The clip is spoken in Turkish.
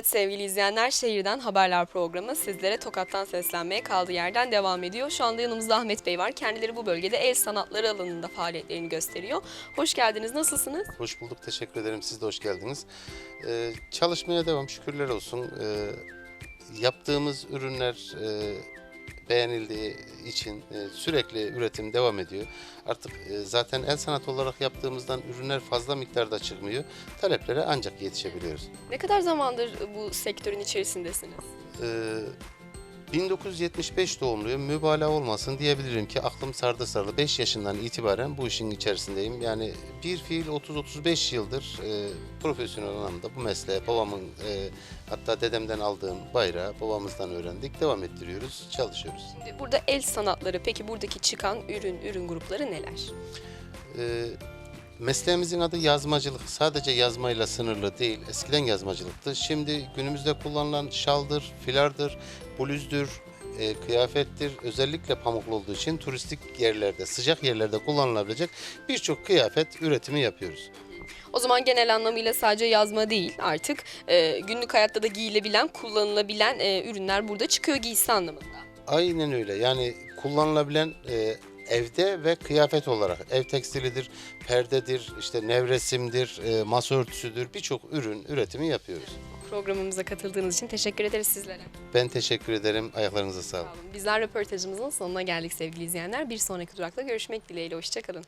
Evet sevgili izleyenler şehirden haberler programı sizlere Tokat'tan seslenmeye kaldığı yerden devam ediyor. Şu anda yanımızda Ahmet Bey var. Kendileri bu bölgede el sanatları alanında faaliyetlerini gösteriyor. Hoş geldiniz. Nasılsınız? Hoş bulduk, teşekkür ederim. Siz de hoş geldiniz. Ee, çalışmaya devam, şükürler olsun. Ee, yaptığımız ürünler e, beğenildiği için e, sürekli üretim devam ediyor. Artık e, zaten el sanatı olarak yaptığımızdan ürünler fazla miktarda çıkmıyor. Taleplere ancak yetişebiliyoruz. Ne kadar zamandır bu sektörün içerisindesiniz? Ee, 1975 doğumluyum. Mübalağa olmasın diyebilirim ki aklım sardı sardı. 5 yaşından itibaren bu işin içerisindeyim. Yani bir fiil 30-35 yıldır e, profesyonel anlamda bu mesleğe babamın e, hatta dedemden aldığım bayrağı babamızdan öğrendik. Devam ettiriyoruz, çalışıyoruz. Şimdi burada el sanatları peki buradaki çıkan ürün, ürün grupları neler? Ee, mesleğimizin adı yazmacılık. Sadece yazmayla sınırlı değil. Eskiden yazmacılıktı. Şimdi günümüzde kullanılan şaldır, filardır, blüzdür, e, kıyafettir. Özellikle pamuklu olduğu için turistik yerlerde, sıcak yerlerde kullanılabilecek birçok kıyafet üretimi yapıyoruz. O zaman genel anlamıyla sadece yazma değil artık e, günlük hayatta da giyilebilen, kullanılabilen e, ürünler burada çıkıyor giysi anlamında. Aynen öyle. Yani kullanılabilen e, evde ve kıyafet olarak ev tekstilidir, perdedir, işte nevresimdir, e, masa örtüsüdür birçok ürün üretimi yapıyoruz. Programımıza katıldığınız için teşekkür ederiz sizlere. Ben teşekkür ederim. Ayaklarınıza sağlık. Sağ olun. Bizler röportajımızın sonuna geldik sevgili izleyenler. Bir sonraki durakla görüşmek dileğiyle. Hoşçakalın.